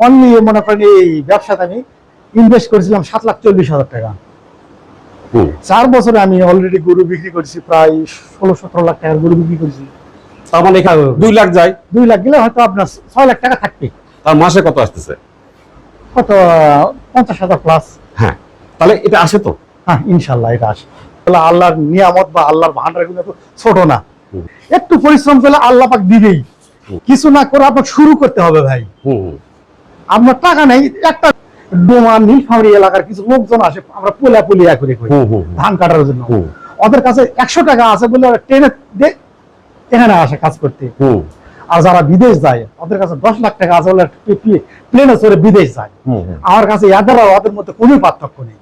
Only মনে করেন এই ব্যবসাতে আমি ইনভেস্ট করেছিলাম সাত লাখ চল্লিশ হাজার টাকা। হুম। চার বছরে আমি অলরেডি গরু বিক্রি করেছি প্রায় ষোলো সতেরো লাখ টাকার গরু বিক্রি করেছি। তার মানে দুই লাখ যায়। দুই লাখ গেলে হয়তো আপনার ছয় লাখ টাকা থাকবে। তার মাসে কত আসতেছে? কত পঞ্চাশ হাজার প্লাস হ্যাঁ তাহলে এটা আসে তো? হ্যাঁ ইনশাল্লাহ এটা আসে। তাহলে আল্লাহর নিয়ামত বা আল্লাহর ভান্ডার কিন্তু ছোট না। একটু পরিশ্রম করলে আল্লাহ পাক দিবেই। কিছু না করে আপনার শুরু করতে হবে ভাই। হুম। টাকা নেই একটা ডোমা নীলফামারি এলাকার কিছু লোকজন আসে আমরা পোলা পুলিয়া করে ধান কাটার জন্য। ওদের কাছে একশো টাকা আছে বলে ওরা ট্রেনে এখানে আসে কাজ করতে। আর যারা বিদেশ যায় ওদের কাছে দশ লাখ টাকা আছে বলে প্লেনে চড়ে বিদেশ যায়। আমার কাছে এদের আর ওদের মধ্যে কোনো পার্থক্য নেই।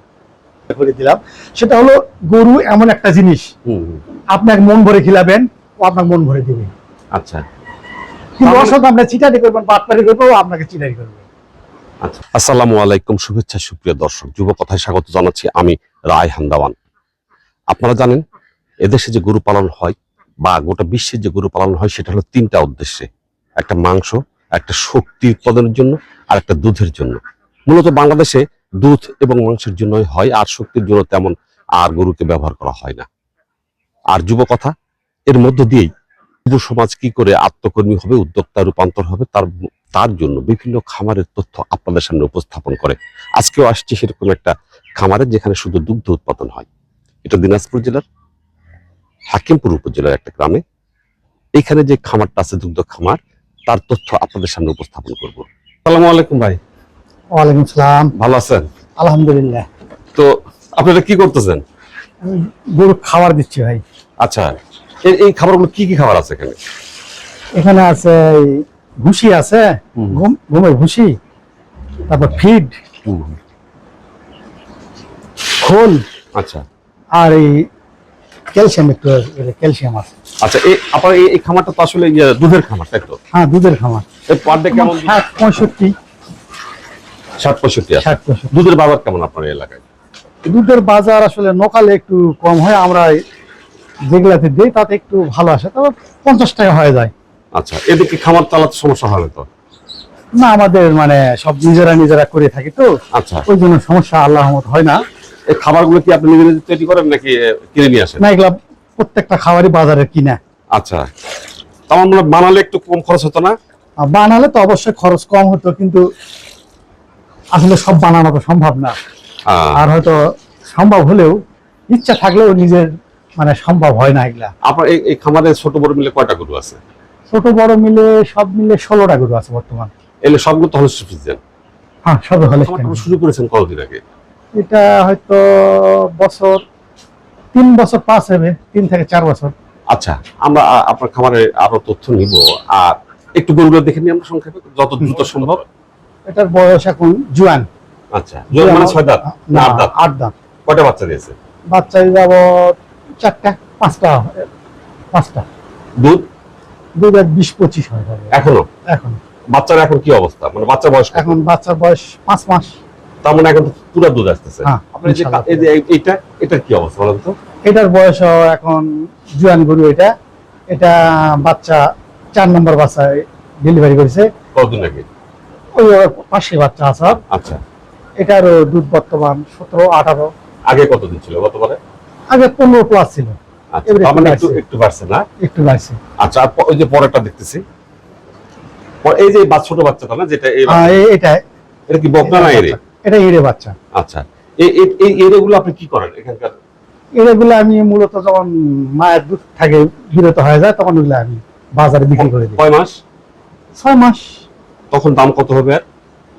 করে দিলাম। সেটা হলো গরু এমন একটা জিনিস। আপনাকে মন ভরে খিলাবেন ও আপনার মন ভরে দিবে। আচ্ছা। কিন্তু অসৎ আপনি চিটারি করবেন বাটপারি করবেন ও আপনাকে চিটারি করবে। আচ্ছা আসসালামু আলাইকুম, শুভেচ্ছা, সুপ্রিয় দর্শক, যুব কথায় স্বাগত জানাচ্ছি আমি রায় হান্দাওয়ান। আপনারা জানেন, এদেশে যে গরু পালন হয় বা গোটা বিশ্বে যে গরু পালন হয়, সেটা হলো তিনটা উদ্দেশ্যে। একটা মাংস, একটা শক্তি উৎপাদনের জন্য আর একটা দুধের জন্য। মূলত বাংলাদেশে দুধ এবং মাংসের জন্যই হয়, আর শক্তির জন্য তেমন আর গরুকে ব্যবহার করা হয় না। আর যুব কথা, এর মধ্য দিয়েই যুব সমাজ কি করে আত্মকর্মী হবে, উদ্যোক্তা, রূপান্তর হবে, তার তার জন্য বিভিন্ন খামারের তথ্য আপনাদের সামনে উপস্থাপন করে। আজকেও আসছে সেরকম একটা খামারে যেখানে শুধু দুগ্ধ উৎপাদন হয়। এটা দিনাজপুর জেলার হাকিমপুর উপজেলার একটা গ্রামে। এইখানে যে খামারটা আছে দুগ্ধ খামার তার তথ্য আপনাদের সামনে উপস্থাপন করব। আসসালামু আলাইকুম ভাই। ওয়ালাইকুম সালাম। ভালো আছেন? আলহামদুলিল্লাহ। তো আপনারা কি করতেছেন? গরু খাবার দিচ্ছি ভাই। আচ্ছা এই খাবারগুলো কি কি খাবার আছে এখানে? এখানে আছে ভুসি আছে। ঘুমের ভুসি তারপর ফিড খোল আচ্ছা। আর এই ক্যালসিয়াম একটু ক্যালসিয়াম আছে। আচ্ছা এই আপনার এই খামারটা তো আসলে ইয়ে, দুধের খামার তাই তো? হ্যাঁ দুধের খামার। এই পার ডে কেমন ষাট পঁয়ষট্টি। ষাট পঁয়ষট্টি ষাট পঁয়ষট্টি। দুধের বাজার কেমন আপনার এলাকায়? দুধের বাজার আসলে নকালে একটু কম হয় আমরা যেগুলাতে দিই তাতে একটু ভালো আসে তবে পঞ্চাশ টাকা হয়ে যায়। আচ্ছা এদিকে খামার চালাতে সমস্যা হবে তো? না আমাদের মানে সব নিজেরা নিজেরা করে থাকি তো। আচ্ছা। ওই জন্য সমস্যা আল্লাহ হয় না। এই খাবারগুলো কি আপনি নিজে নিজে তৈরি করেন নাকি কিনে নিয়ে আসেন? না এগুলা প্রত্যেকটা খাবারই বাজারে কিনা। আচ্ছা। আমার মনে বানালে একটু কম খরচ হতো না? বানালে তো অবশ্যই খরচ কম হতো কিন্তু আসলে সব বানানো তো সম্ভব না। আর হয়তো সম্ভব হলেও ইচ্ছা থাকলেও নিজের মানে সম্ভব হয় না এগুলা। আপনার এই এই খামারে ছোট বড় মিলে কয়টা গরু আছে? ছোট বড় মিলে সব মিলে ষোলোটা গরু আছে বর্তমান। এলে সবগুলো তো হলে সুফিসিয়েন্ট হ্যাঁ সব হলে শুরু করেছেন কতদিন আগে? এটা হয়তো বছর তিন বছর পাস হবে তিন থেকে চার বছর। আচ্ছা আমরা আপনার খামারে আরও তথ্য নিব আর একটু গরুগুলো দেখে নিই আমরা সংক্ষেপে যত দ্রুত সম্ভব। এটার বয়স এখন জুয়ান। আচ্ছা জোর মানে ছয় দাঁত না না আট দাঁত। আট দাঁত। কয়টা বাচ্চা দিয়েছে বাচ্চা যাব চারটা পাঁচটা পাঁচটা। দুধ? বিশ পঁচিশ হয়ে এখনও? এখন। বাচ্চার এখন কি অবস্থা? মানে বাচ্চার বয়স কত? এখন বাচ্চার বয়স পাঁচ মাস। তার মানে এখন তো দুধ আসতেছে। হ্যাঁ, আপনার যে এটার কি অবস্থা বলেন তো? এটার বয়স এখন জুয়ান গরু এটা। এটা বাচ্চা চার নম্বর বাচ্চা ডেলিভারি করেছে। কতদিন আগে? ওই পাশে বাচ্চা আছে আচ্ছা। এটারও দুধ বর্তমান সতেরো আঠারো। আগে কতদিন ছিল গতবারে? আগে পনেরো প্লাস ছিল। আচ্ছা এবারে তার মানে একটু একটু বাড়ছে। না? একটু বাড়ছে। আচ্ছা ওই যে পরেরটা দেখতেছি। এই যে ছোট বাচ্চাটা না? যেটা এই আহ, এ- এটা এটা কি বকনা না এরে এটা এড়ে বাচ্চা। আচ্ছা এই এই- এই এরেগুলো আপনি কি করেন এখানকার? এগুলো আমি মূলত যখন মায়ের দুধ থেকে বিরত হয়ে যায় তখন ওগুলো আমি বাজারে বিক্রি করে দিই। কয় মাস? ছয় মাস। তখন দাম কত হবে আর?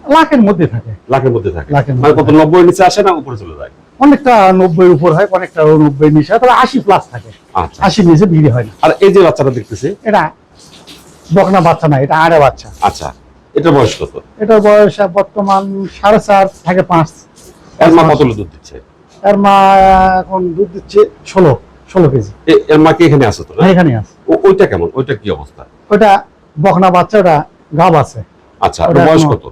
লাখের মধ্যে থাকে। লাখের মধ্যে থাকে। লাখের মানে কত নব্বই নিচে আসে না উপরে চলে যায়? অনেকটা নব্বই উপর হয় অনেকটা নব্বই নিচে হয় তবে আশি প্লাস থাকে। আচ্ছা। আশি নিচে বিক্রি হয় না। আর এই যে বাচ্চাটা দেখতেছি? এটা বকনা বাচ্চা না এটা আড়ে বাচ্চা। আচ্ছা এটা বয়স কত? এটার বয়স বর্তমান সাড়ে চার থেকে পাঁচ। এর মা কত দুধ দিচ্ছে? এর মা এখন দুধ দিচ্ছে ষোলো ষোলো কেজি। এর মা কি এখানে আছে তো? এখানে আছে। ওইটা কেমন? ওইটা কি অবস্থা? ওটা বকনা বাচ্চা ওটা গাব আছে। আচ্ছা ওটা বয়স কত?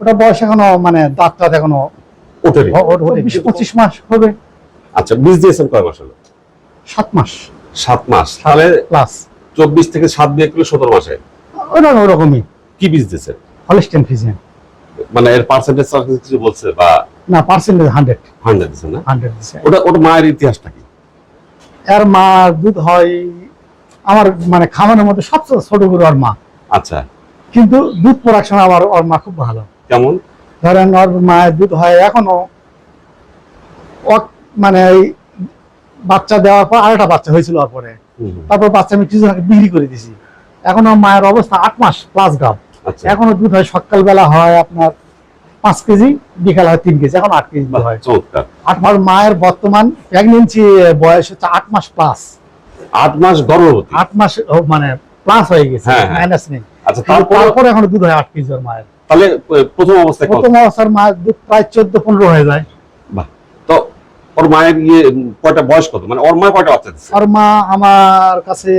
ওটা বয়স এখনও মানে দাঁত টাত এখনও বিশ পঁচিশ মাস হবে। আচ্ছা বীজ দিয়েছেন কয় মাস হলো? সাত মাস। সাত মাস। তাহলে প্লাস চব্বিশ থেকে সাত দিয়ে কিলো সতেরো মাসে। ওরকমই। কি বীজ দিয়েছেন হলিস্টেন ফিজিয়ান মানে এর পার্সেন্টেজ কিছু বলছে বা না পার্সেন্টেজ হান্ড্রেড হান্ড্রেড দিচ্ছে না? হান্ড্রেড ওটা ওটা মায়ের ইতিহাসটা কি? এর মা দুধ হয় আমার মানে খামারের মধ্যে সবচেয়ে ছোট গরু ওর মা। আচ্ছা। কিন্তু দুধ প্রোডাকশন আবার ওর মা খুব ভালো। কেমন? ধরেন ওর মায়ের দুধ হয় এখনও মানে এই বাচ্চা দেওয়ার পর আরেকটা বাচ্চা হয়েছিল ওর পরে। তারপর বাচ্চা আমি কিছু বিক্রি করে দিছি। এখন ওর মায়ের অবস্থা আট মাস প্লাস আচ্ছা। এখনও দুধ হয় সকালবেলা হয় আপনার পাঁচ কেজি বিকাল হয় তিন কেজি এখন আট কেজি হয়। আট মাস মায়ের বর্তমান প্রেগনেন্সি বয়স হচ্ছে আট মাস প্লাস আট মাস গর্ভবতী। আট মাস মানে প্লাস হয়ে গেছে হ্যাঁ, হ্যাঁ। মাইনাস নেই। আচ্ছা তারপর তারপরে এখনও দুধ হয় আট কেজি ওর মায়ের। তাহলে প্রথম অবস্থায় প্রথম অবস্থার মায়ের দুধ প্রায় চোদ্দ পনেরো হয়ে যায়। বাহ। তো ওর মায়ের ইয়ে কয়টা বয়স কত? মানে ওর মা কয়টা বাচ্চা দিচ্ছে আর মা আমার কাছে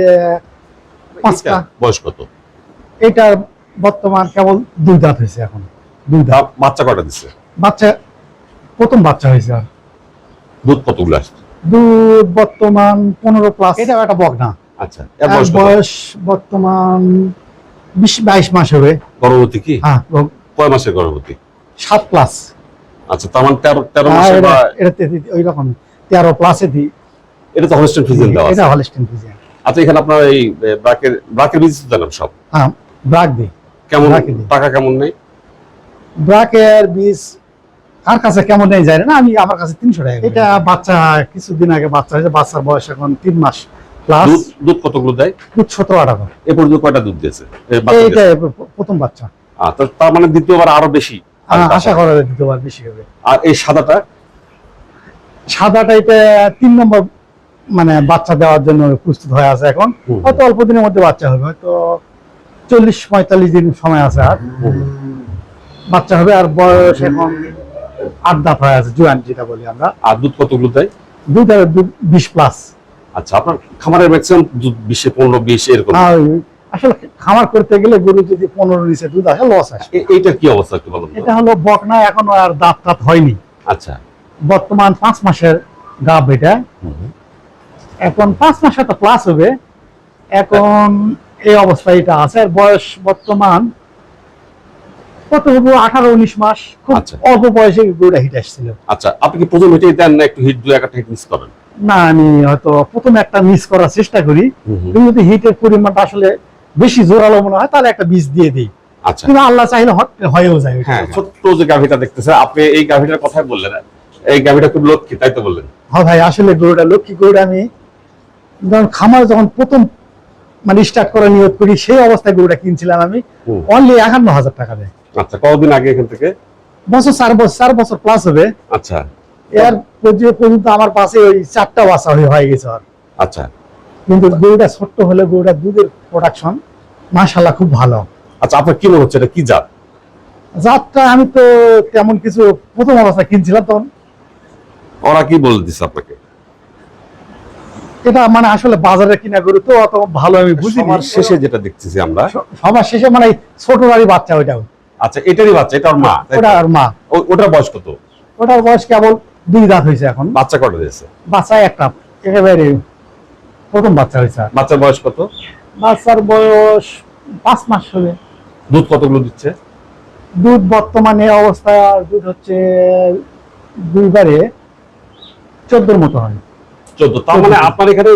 পাঁচটা। বয়স কত? এটা বর্তমান কেবল দুই দাঁত হয়েছে এখন। দুই দাঁত। বাচ্চা কয়টা দিচ্ছে বাচ্চা প্রথম বাচ্চা হয়েছে আর। দুধ কতগুলো আসছে দুধ বর্তমান পনেরো প্লাস এটা একটা আচ্ছা এর এর বয়স বয়স বর্তমান বিশ বাইশ মাস হবে। গর্ভবতী কি? হ্যাঁ কয় মাসের গর্ভবতী? সাত প্লাস আচ্ছা তার মানে তেরো তেরো মাসে বা এটা ওই রকম। তেরো প্লাসে দিই এটা তো হলস্টেন ফ্রিজেন দেওয়া এটা হলিস্টিন ফিজিয়ান আচ্ছা এখানে আপনার এই ব্রাকের ব্রাকের বীজ জানাম সব। হ্যাঁ ব্রাক দিই কেমন। টাকা কেমন নেই? ব্রাকের বীজ কার কাছে কেমন নেই যায় না আমি আমার কাছে তিনশো টাকা এটা বাচ্চা কিছুদিন আগে বাচ্চা হয়েছে বাচ্চার বয়স এখন তিন মাস। প্লাস দুধ কতগুলো দেয়? দুধ সতেরো এ পর্যন্ত কয়টা দুধ দিয়েছে? এইটা প্রথম বাচ্চা। তার মানে দ্বিতীয়বার আরও বেশি আশা করা যায় দ্বিতীয়বার বেশি হবে। আর এই সাদাটা? সাদাটা এটা তিন নম্বর মানে বাচ্চা দেওয়ার জন্য প্রস্তুত হয়ে আছে এখন। হয়তো অল্প দিনের মধ্যে বাচ্চা হবে হয়তো চল্লিশ পঁয়তাল্লিশ দিন সময় আছে আর। বাচ্চা হবে আর বয়স এখন আট দাঁত হয়ে আছে জুয়ান যেটা বলি আমরা। আর দুধ কতগুলো দেয়? দুধ আর দুধ বিশ প্লাস আচ্ছা আপনার খামারের ম্যাক্সিমাম বিশে পনেরো বিশ এরকম? আসলে খামার করতে গেলে গরু যদি পনেরো নিচে দুধ আসে লস আসে। এ- এইটার কি অবস্থা একটু বলুন এটা হলো বকনা এখনও আর দাঁত টাত হয়নি। আচ্ছা। বর্তমান পাঁচ মাসের গাব এটা। এখন পাঁচ মাসে তো প্লাস হবে। এখন এই অবস্থায় এটা আছে। আর বয়স বর্তমান কত হব? আঠারো উনিশ মাস। খুব আচ্ছা। অল্প বয়সে গরুটা হিট আসছিল। আচ্ছা আপনি কি প্রথম এটাই দেন না একটু হিট দু একটা হিট মিস করেন? না আমি হয়তো প্রথমে একটা মিস করার চেষ্টা করি যদি হিটের পরিমাণটা আসলে বেশি জোরালো মনে হয় তাহলে একটা বীজ দিয়ে দিই। আচ্ছা। কিন্তু আল্লাহ চাইলে হয়েও যায় হ্যাঁ ছোট্ট যে গাভিটা দেখতেছে আপনি এই গাভিটার কথাই বললেন এই গাভিটা খুব লক্ষ্মী তাই তো বললেন? হ্যাঁ ভাই আসলে গরুটা লক্ষ্মী গরুটা আমি যখন খামার যখন প্রথম মানে স্টার্ট করা নিয়োগ করি সেই অবস্থায় গরুটা কিনছিলাম আমি। অনলি একান্ন হাজার টাকা দেয়। আচ্ছা কতদিন আগে এখান থেকে? বছর চার বছর চার বছর প্লাস হবে। আচ্ছা। এর পর্যন্ত আমার পাশে ওই চারটা বাচ্চা হয়ে গেছে আর। আচ্ছা। কিন্তু গরুটা ছোট্ট হলে গরুটা দুধের প্রোডাকশন মাশাল্লাহ খুব ভালো। আচ্ছা আপনার কি মনে হচ্ছে এটা কি জাত? জাতটা আমি তো তেমন কিছু প্রথম অবস্থায় কিনছিলাম তখন। ওরা কি বলে আপনাকে? এটা মানে আসলে বাজারে কিনা গরু তো অত ভালো আমি বুঝি সবার শেষে যেটা দেখতেছি আমরা। সবার শেষে মানে ছোট গাড়ি বাচ্চা ওইটাও। আচ্ছা এটারই বাচ্চা এটা ওর মা ওটা আর মা। ওটার বয়স কত? ওটার বয়স কেবল দুই দাঁত হয়েছে এখন। বাচ্চা কটা দিয়েছে বাচ্চা একটা একেবারে প্রথম বাচ্চা হয়েছে। বাচ্চার বয়স কত? বাচ্চার বয়স পাঁচ মাস হবে। দুধ কতগুলো দিচ্ছে? দুধ বর্তমানে অবস্থা দুধ হচ্ছে দুইবারে চোদ্দোর মতো হয়। চোদ্দ। তার মানে আপনার এখানে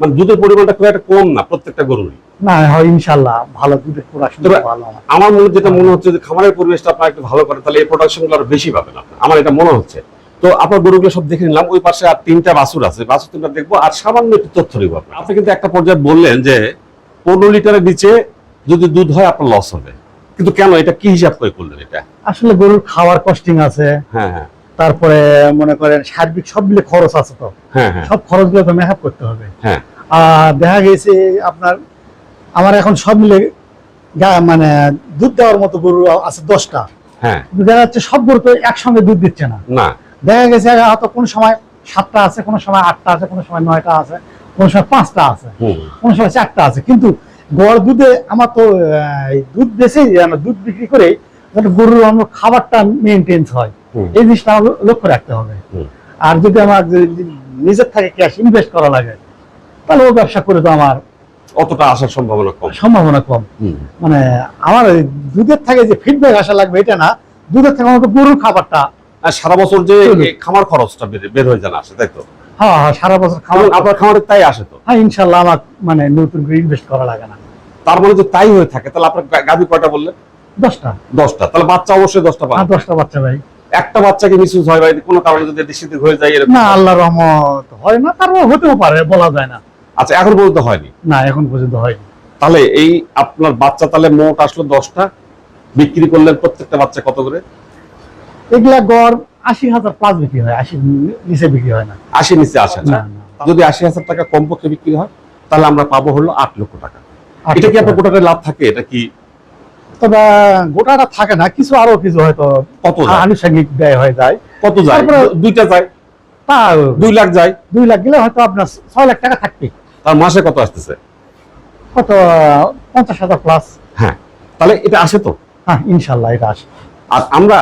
মানে দুধের পরিমাণটা খুব একটা কম না প্রত্যেকটা গরুরই। না হয় ইনশাল্লাহ ভালো দুধের প্রোডাকশন ভালো আমার। মনে যেটা মনে হচ্ছে যে খামারের পরিবেশটা আপনার একটু ভালো করে তাহলে এই প্রোডাকশনগুলো আরও বেশি পাবেন আপনি আমার এটা মনে হচ্ছে। তো আপনার গরুগুলো সব দেখে নিলাম ওই পাশে আর তিনটা বাছুর আছে। বাছুর তিনটা দেখব আর সামান্য একটু তথ্য নিব আপনার আপনি কিন্তু একটা পর্যায়ে বললেন যে পনেরো লিটারের নিচে যদি দুধ হয় আপনার লস হবে। কিন্তু কেন? এটা কি হিসাব করে করলেন এটা? আসলে গরুর খাওয়ার কস্টিং আছে হ্যাঁ হ্যাঁ। তারপরে মনে করেন সার্বিক সব মিলে খরচ আছে তো। হ্যাঁ হ্যাঁ। সব খরচগুলো তো মেকআপ করতে হবে। হ্যাঁ। আর দেখা গেছে আপনার আমার এখন সব মিলে গা- মানে দুধ দেওয়ার মতো গরু আছে দশটা। হ্যাঁ। দেখা যাচ্ছে সব গরু তো একসঙ্গে দুধ দিচ্ছে না। না। দেখা গেছে হয়তো কোনো সময় সাতটা আছে কোনো সময় আটটা আছে কোনো সময় নয়টা আছে কোনো সময় পাঁচটা আছে কোনো সময় চারটা আছে। কিন্তু গড় দুধে আমার তো দুধ বেশি দুধ বিক্রি করে গরুর আমার খাবারটা মেনটেন্স হয়। এই জিনিসটা আমার লক্ষ্য রাখতে হবে। আর যদি আমার নিজের থেকে ক্যাশ ইনভেস্ট করা লাগে তাহলে ও ব্যবসা করে তো আমার অতটা আসার সম্ভাবনা কম। সম্ভাবনা কম। মানে আমার দুধের থেকে যে ফিডব্যাক আসা লাগবে এটা না দুধের থেকে আমাদের গরুর খাবারটা আর সারা বছর যে খামার খরচটা বের- হয়ে জানা আসে তাই তো? হ্যাঁ হ্যাঁ সারা বছর খাবার আপনার খামারে তাই আসে তো? হ্যাঁ ইনশাল্লাহ আমার মানে নতুন করে ইনভেস্ট করা লাগে না। তার মানে তাই হয়ে থাকে তাহলে আপনার গাভী কয়টা বললেন? দশটা। দশটা তাহলে বাচ্চা অবশ্যই দশটা পাবে দশটা বাচ্চা ভাই। একটা বাচ্চাকে মিসইউজ হয় বা কোনো কারণে যদি হয়ে যায় এরকম? না রহমত হয় না তারপর হতেও পারে বলা যায় না। আচ্ছা এখন পর্যন্ত হয়নি? না এখন পর্যন্ত হয়নি। তাহলে এই আপনার বাচ্চা তাহলে মোট আসলো দশটা বিক্রি করলেন প্রত্যেকটা বাচ্চা কত করে? এগুলা গড় আশি হাজার প্লাস বিক্রি হয় আশি নিচে বিক্রি হয় না। আশি নিচে আসে না, না। যদি আশি হাজার টাকা কমপক্ষে বিক্রি হয় তাহলে আমরা পাবো হলো আট লক্ষ টাকা। এটা কি আপনার। গোটাটা লাভ থাকে? এটা কি তবে গোটাটা থাকে না কিছু আরও কিছু হয়তো কত আনুষঙ্গিক ব্যয় হয়ে যায়। কত যায়? দুইটা যায়? তা দুই লাখ যায়? দুই লাখ গেলে হয়তো আপনার ছয় লাখ টাকা থাকবে তার মাসে কত আসতেছে? কত পঞ্চাশ হাজার প্লাস হ্যাঁ। তাহলে এটা আসে তো? হ্যাঁ ইনশাল্লাহ এটা আসে। আর আমরা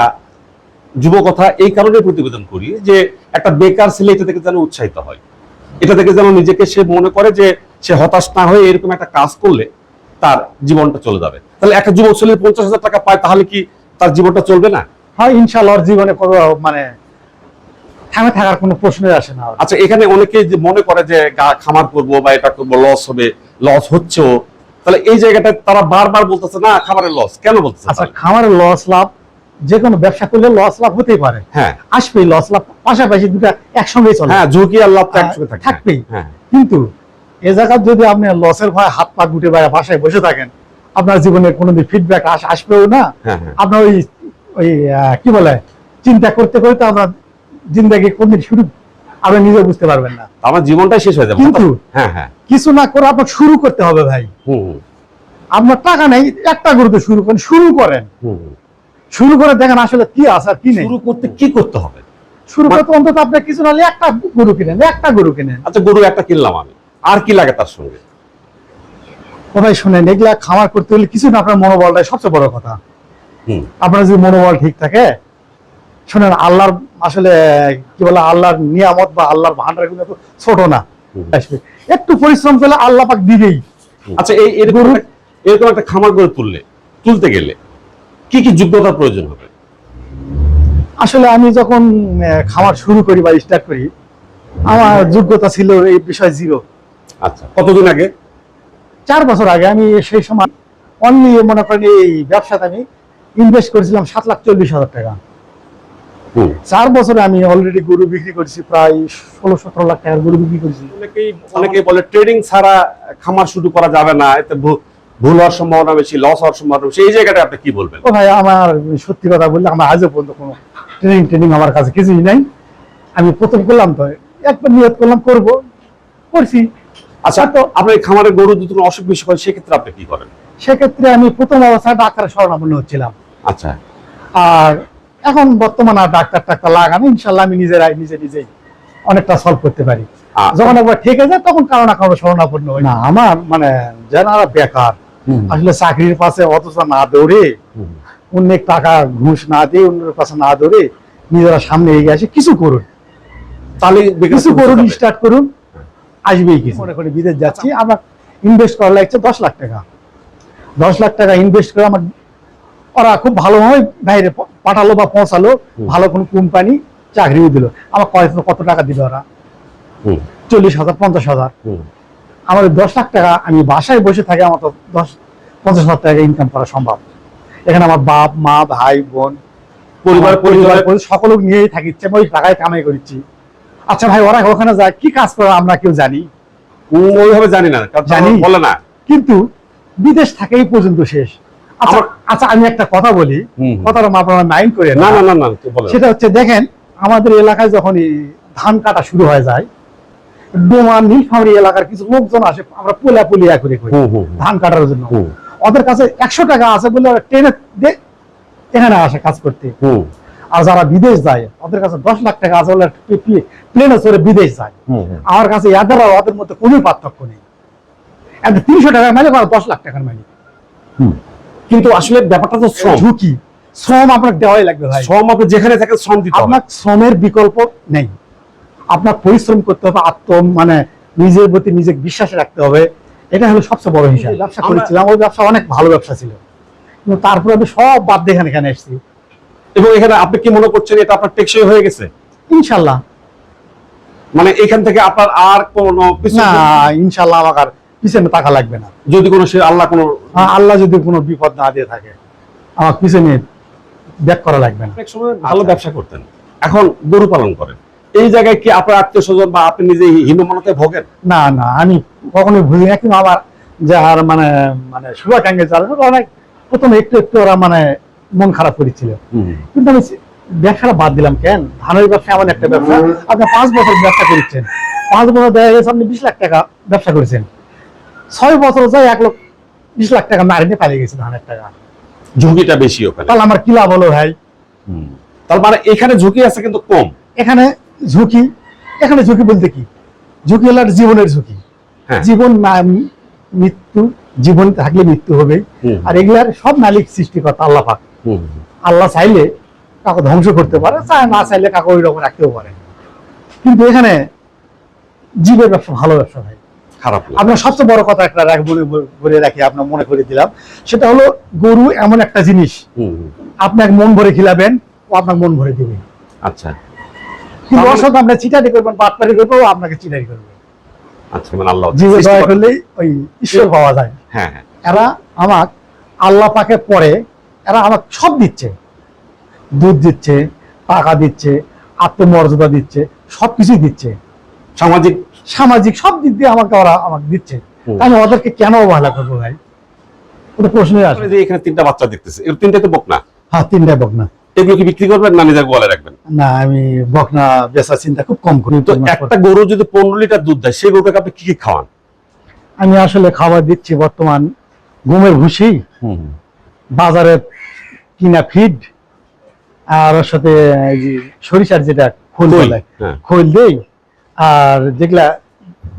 যুবকথা এই কারণে প্রতিবেদন করি যে একটা বেকার ছেলে এটা থেকে যেন উৎসাহিত হয়। এটা থেকে যেন নিজেকে সে মনে করে যে সে হতাশ না হয়ে এরকম একটা কাজ করলে তার জীবনটা চলে যাবে। তাহলে একটা যুবক ছেলে পঞ্চাশ হাজার টাকা পায় তাহলে কি তার জীবনটা চলবে না? হ্যাঁ ইনশাল্লাহ জীবনে কোনো মানে থামে থাকার কোনো প্রশ্নই আসে না আচ্ছা এখানে অনেকে যে মনে করে যে গা- খামার করব বা এটা করব লস হবে লস হচ্ছেও। তাহলে এই জায়গাটা তারা বারবার বলতেছে না খামারের লস কেন বলতেছে আচ্ছা খামারের লস লাভ যে কোনো ব্যবসা করলে লস লাভ হতেই পারে। হ্যাঁ। আসবেই লস লাভ পাশাপাশি দুটা একসঙ্গেই চলে। হ্যাঁ ঝুঁকি আর লাভ হ্যাঁ, একসঙ্গে থাকে। থাকবেই। হ্যাঁ। কিন্তু এ জায়গায় যদি আপনি লসের ভয়ে হাত পা গুটে বাইরে বাসায় বসে থাকেন আপনার জীবনে কোনোদিন ফিডব্যাক আসবেও না। হ্যাঁ আপনার ওই ওই কি বলে চিন্তা করতে করতে আপনার জিন্দাগি কোনদিন শুরু আপনি নিজে বুঝতে পারবেন না। আমার জীবনটাই শেষ হয়ে যাবে। কিন্তু- হ্যাঁ হ্যাঁ। কিছু না করে আপনার শুরু করতে হবে ভাই। আপনার টাকা নেই একটা গরুতে শুরু করেন শুরু করেন। শুরু করে দেখেন আসলে কি আছে আর কি নেই। শুরু করতে কি করতে হবে? শুরু করতে অন্তত আপনি কিছু নাহলে একটা গরু কিনেন একটা গরু কিনেন। আচ্ছা গরু একটা কিনলাম আমি। আর কি লাগে তার সঙ্গে? ও ভাই শুনেন এগুলা খামার করতে হলে কিছু না আপনার মনোবলটাই সবচেয়ে বড় কথা। আপনার যদি মনোবল ঠিক থাকে শুনেন আল্লাহর আসলে কি বলে আল্লাহর নিয়ামত বা আল্লাহর ভান্ডারগুলো তো ছোট না। একটু পরিশ্রম করলে আল্লাহ পাক দিবেই। আচ্ছা এই এরকম এরকম একটা খামার গড়ে তুললে তুলতে গেলে কি কি যোগ্যতার প্রয়োজন হবে? আসলে আমি যখন খামার শুরু করি বা স্টার্ট করি আমার যোগ্যতা ছিল এই বিষয় জিরো আচ্ছা কতদিন আগে? চার বছর আগে আমি সেই সময় অনলি মনে করেন এই ব্যবসাতে আমি ইনভেস্ট করেছিলাম সাত লাখ চল্লিশ হাজার টাকা। চার বছরে আমি অলরেডি গরু বিক্রি করেছি প্রায় ষোলো সতেরো লাখ টাকার গরু বিক্রি করেছি। অনেকেই অনেকেই বলে ট্রেডিং ছাড়া খামার শুরু করা যাবে না এতে ভুল হওয়ার সম্ভাবনা বেশি লস হওয়ার সম্ভাবনা বেশি এই জায়গাটা আপনি কি বলবেন? ও ভাই আমার সত্যি কথা বললে আমার আজও পর্যন্ত কোনো ট্রেনিং ট্রেনিং আমার কাছে কিছুই নাই। আমি প্রথম করলাম তো একবার নিয়ত করলাম করব করছি। আচ্ছা তো আপনার এই খামারের গরু যদি কোনো অসুখ বিসুখ হয় সেক্ষেত্রে আপনি কি করেন? সেক্ষেত্রে আমি প্রথম অবস্থায় ডাক্তারের শরণাপন্ন হচ্ছিলাম। আচ্ছা। আর এখন বর্তমানে আর ডাক্তার টাক্তার লাগানো ইনশাল্লাহ আমি নিজেরাই নিজে নিজেই অনেকটা সলভ করতে পারি। আ- যখন একবার ঠেকে যায় তখন কারও না কারও শরণাপন্ন হয়। না আমার মানে যারা বেকার আসলে চাকরির পাশে অথচ না দৌড়ে অনেক টাকা ঘুষ না দিয়ে অন্যের কাছে না দৌড়ে নিজেরা সামনে এগিয়ে আসে কিছু করুন। তাহলে কিছু করুন স্টার্ট করুন আসবেই কিছু। মনে করি বিদেশ যাচ্ছি আমার ইনভেস্ট করা লাগছে দশ লাখ টাকা। দশ লাখ টাকা ইনভেস্ট করে আমার ওরা খুব ভালোভাবে বাইরে পাঠালো বা পৌঁছালো ভালো কোনো কোম্পানি চাকরিও দিল। আমার কয় কত টাকা দিল ওরা? চল্লিশ হাজার পঞ্চাশ হাজার। আমাদের দশ লাখ টাকা আমি বাসায় বসে থাকি আমার তো দশ পঞ্চাশ হাজার টাকা ইনকাম করা সম্ভব। এখানে আমার বাপ মা ভাই বোন পরিবার পরিবার পরিবার পরি- সকলকে নিয়েই থাকি ওই টাকায় কামাই করছি। আচ্ছা ভাই ওরা ওখানে যায় কি কাজ করে আমরা কেউ জানি? ওইভাবে জানি না জানি। বলে না। কিন্তু বিদেশ থাকে এই পর্যন্ত শেষ। আচ্ছা আচ্ছা আমি একটা কথা বলি। কথাটা আপনারা মাইন্ড করে না না না। সেটা হচ্ছে দেখেন আমাদের এলাকায় যখন ধান কাটা শুরু হয়ে যায় ডোমা নীলফামারী এলাকার কিছু লোকজন আসে আমরা পোলা পুলিয়া করে। ধান কাটার জন্য। ওদের কাছে একশো টাকা আছে বলে ওরা ট্রেনে এখানে আসে কাজ করতে। আর যারা বিদেশ যায় ওদের কাছে দশ লাখ টাকা আছে বলে প্লেনে চড়ে বিদেশ যায়। আমার কাছে এদের আর ওদের মধ্যে কোনো পার্থক্য নেই। একটা তিনশো টাকার মালিক আর দশ লাখ টাকার মালিক। কিন্তু আসলে ব্যাপারটা তো শ্রম। ঝুঁকি। শ্রম আপনার দেওয়াই লাগবে ভাই। শ্রম আপনি যেখানে থাকে শ্রম দিতে আপনার শ্রমের বিকল্প নেই। আপনার পরিশ্রম করতে হবে আত্ম মানে নিজের প্রতি নিজেকে বিশ্বাস রাখতে হবে। এটা হলো সবচেয়ে বড় হিসাব। ব্যবসা করেছিলাম ওই ব্যবসা অনেক ভালো ব্যবসা ছিল। কিন্তু তারপরে আমি সব বাদ দিয়ে এখানে এখানে এসেছি। এবং এখানে আপনি কি মনে করছেন এটা আপনার টেকসই হয়ে গেছে? ইনশাল্লাহ। মানে এখান থেকে আপনার আর কোনো না ইনশাল্লাহ আমাকে আর পিছনে টাকা লাগবে না। যদি কোনো সে আল্লাহ কোনো আল্লাহ যদি কোনো বিপদ না দিয়ে থাকে আমার পিছনে ব্যাক করা লাগবে না। সময় ভালো। ব্যবসা করতেন। এখন গরু পালন করেন। এই জায়গায় কি আপনার আত্মীয় স্বজন বা আপনি নিজে হীনমনতে ভোগেন? না না আমি কখনোই বুঝি না কিন্তু আমার যার মানে মানে শুভাকাঙ্ক্ষী যারা অনেক প্রথমে একটু একটু ওরা মানে মন খারাপ করেছিল। কিন্তু আমি ব্যবসাটা বাদ দিলাম কেন? ধানের ব্যবসা এমন একটা ব্যবসা। আপনি পাঁচ বছর ব্যবসা করেছেন। পাঁচ বছর দেখা গেছে আপনি বিশ লাখ টাকা ব্যবসা করেছেন। ছয় বছর যায় এক লক্ষ বিশ লাখ টাকা মারিনে পালিয়ে গেছে ধানের টাকা। ঝুঁকিটা বেশি ওখানে। তাহলে আমার কি লাভ হলো ভাই। তার মানে এখানে ঝুঁকি আছে কিন্তু কম। এখানে ঝুঁকি। এখানে ঝুঁকি বলতে কি? ঝুঁকি হলো জীবনের ঝুঁকি। হ্যাঁ। জীবন না মৃত্যু জীবন থাকলে মৃত্যু হবে। আর এগুলার সব মালিক সৃষ্টিকর্তা আল্লাহ পাক আল্লাহ চাইলে কাউকে ধ্বংস করতে পারে চায় না চাইলে কাউকে ওই রকম রাখতেও পারে। কিন্তু এখানে জীবের ব্যবসা ভালো ব্যবসা ভাই। খারাপ আপনার সবচেয়ে বড় কথা একটা রাখ বলে রাখি আপনার মনে করে দিলাম। সেটা হলো গরু এমন একটা জিনিস। আপনার মন ভরে খিলাবেন ও আপনার মন ভরে দিবে। আচ্ছা। কিন্তু অসৎ আপনার চিটারি করবেন বাটপারি করবে আপনাকে চিটারি করবে। আচ্ছা মানে আল্লাহ জীবে দয়া করলেই ওই ঈশ্বর পাওয়া যায়। হ্যাঁ হ্যাঁ। এরা আমার আল্লাহ পাকে পরে এরা আমার সব দিচ্ছে। দুধ দিচ্ছে টাকা দিচ্ছে আত্মমর্যাদা দিচ্ছে সবকিছুই দিচ্ছে। সামাজিক? সামাজিক সব দিক দিয়ে আমাকে ওরা আমাকে দিচ্ছে। আমি ওদেরকে কেন অবহেলা করব ভাই? ওটা প্রশ্নই আসে। যে এখানে তিনটা বাচ্চা দেখতেছে এর তিনটা তো বকনা? হ্যাঁ তিনটা বকনা। এগুলো কি বিক্রি করবেন না নিজের গোয়ালে রাখবেন? না আমি বকনা বেচা চিন্তা খুব কম করি। তো একটা গরু যদি পনেরো লিটার দুধ দেয় সেই গরুটাকে আপনি কি কি খাওয়ান? আমি আসলে খাবার দিচ্ছি বর্তমান গমের ভুসি বাজারে কিনা ফিড আর ওর সাথে সরিষার যেটা খোল বলে হ্যাঁ। খোল দেই আর যেগুলা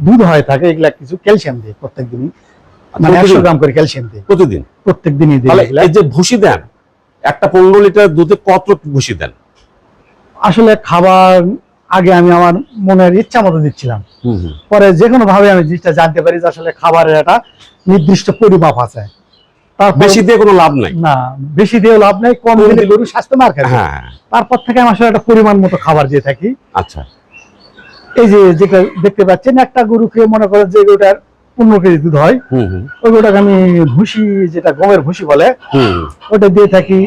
দুধ হয় থাকে এগুলা কিছু ক্যালসিয়াম দেয় প্রত্যেক দিনই মানে একশো গ্রাম করে ক্যালসিয়াম দেয় প্রতিদিন? প্রত্যেক দিনই দেয় এই যে ভুসি দেন একটা পনেরো লিটার দুধে কত ভুসি দেন? আসলে খাবার আগে আমি আমার মনের ইচ্ছা মতো দিচ্ছিলাম। পরে যে কোনো ভাবে আমি জিনিসটা জানতে পারি যে আসলে খাবারের একটা নির্দিষ্ট পরিমাপ আছে। বেশি দিয়ে কোনো লাভ নাই? না বেশি দিয়ে লাভ নেই কম দিলে গরু স্বাস্থ্য মার খাবে। হ্যাঁ তারপর থেকে আমি আসলে একটা পরিমাণ মতো খাবার দিয়ে থাকি। আচ্ছা। এই যে যেটা দেখতে পাচ্ছেন একটা গরুকে মনে করেন যে গরুটার পনেরো কেজি দুধ হয়। ওই গরুটাকে আমি ভুসি যেটা গমের ভুসি বলে হুম। ওটা দিয়ে থাকি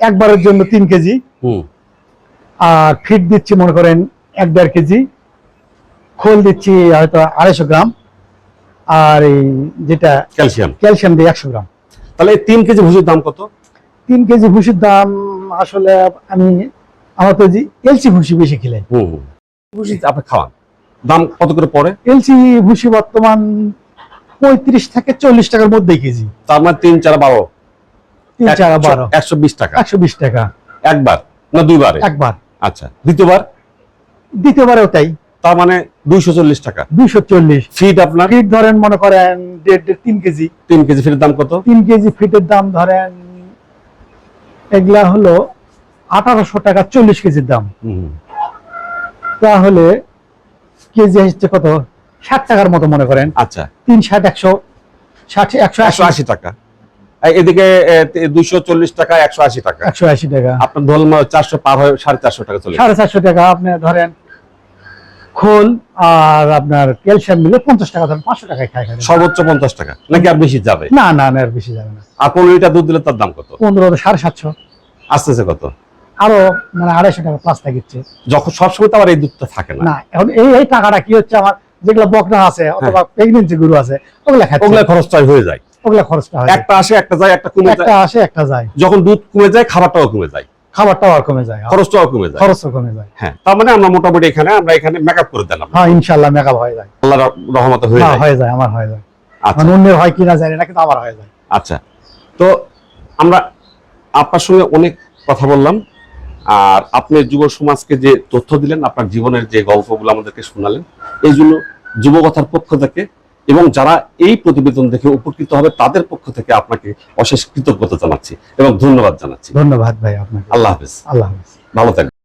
একবারের জন্য তিন কেজি। হুম। আর ফিট দিচ্ছি মনে করেন এক দেড় কেজি। খোল দিচ্ছি হয়তো আড়াইশো গ্রাম। আর এই যেটা ক্যালসিয়াম। ক্যালসিয়াম দিয়ে একশো গ্রাম। তাহলে এই তিন কেজি ভুসির দাম কত? তিন কেজি ভুসির দাম আসলে আমি আমার তো এলসি ভুসি বেশি খেলে। ভুসি আপনি খাওয়ান? দাম কত করে পড়ে? এলসি ভুসি বর্তমান পঁয়ত্রিশ থেকে চল্লিশ টাকার মধ্যেই কেজি। তার মানে তিন চার বারো। তিন চার বারো। একশো বিশ টাকা। একশো বিশ টাকা। একবার না দুইবারে? একবার। আচ্ছা দ্বিতীয়বার? দ্বিতীয়বারেও তাই। তার মানে দুইশো চল্লিশ টাকা। দুইশো চল্লিশ। ফিট আপনার? ফিট ধরেন মনে করেন দেড় দেড় তিন কেজি। তিন কেজি ফিটের দাম কত? তিন কেজি ফিটের দাম ধরেন এগুলা হলো আঠারোশো টাকা চল্লিশ কেজির দাম। তাহলে কেজি হচ্ছে কত? ষাট টাকার মতো মনে করেন। আচ্ছা। তিন ষাট একশো ষাট একশো একশো আশি টাকা। এদিকে দুইশো চল্লিশ টাকা একশো আশি টাকা। একশো আশি টাকা। আপনার ধরুন চারশো পার হয়ে সাড়ে চারশো টাকা চলে সাড়ে চারশো টাকা আপনি ধরেন খোল আর আপনার ক্যালসিয়াম মিলে পঞ্চাশ টাকা ধরেন পাঁচশো টাকায় খায় সর্বোচ্চ পঞ্চাশ টাকা। নাকি আর বেশি যাবে? না না না আর বেশি যাবে না। আর পনেরো লিটার দুধ দিলে তার দাম কত? পনেরো সাড়ে সাতশো। আস্তে আস্তে কত? আরও মানে আড়াইশো টাকা প্লাস থাকিচ্ছে যখন সবসময় তো আবার এই দুধটা থাকে না। এখন এই এই টাকাটা কি হচ্ছে আমার যেগুলো বকনা আছে অথবা প্রেগনেন্সি গরু আছে ওগুলা ওগুলা খরচটা হয়ে যায়। ওগুলা খরচটা হয় একটা আসে একটা যায় একটা কমে একটা যায়। আসে একটা যায়। যখন দুধ কমে যায় খাবারটাও কমে যায়। খাবারটাও আর কমে যায় খরচটাও কমে যায়। খরচও কমে যায়। হ্যাঁ তার মানে আমরা মোটামুটি এখানে আমরা এখানে মেকআপ করে দিলাম হ্যাঁ ইনশাল্লাহ মেকআপ হয়ে যায়। আল্লাহ রহমত হয়ে হ্যাঁ যায়। হয়ে যায় আমার হয়ে যায়। আচ্ছা। মানে অন্যের হয় কিনা জানি না কিন্তু আমার হয়ে যায়। আচ্ছা। তো আমরা আপনার সঙ্গে অনেক কথা বললাম। আর আপনি যুব সমাজকে যে তথ্য দিলেন আপনার জীবনের যে গল্পগুলো আমাদেরকে শোনালেন এই জন্য যুবকথার পক্ষ থেকে এবং যারা এই প্রতিবেদন দেখে উপকৃত হবে তাদের পক্ষ থেকে আপনাকে অশেষ কৃতজ্ঞতা জানাচ্ছি এবং ধন্যবাদ জানাচ্ছি। ধন্যবাদ ভাই আপনাকে। আল্লাহ হাফিজ। আল্লাহ হাফিজ। ভালো থাকবেন।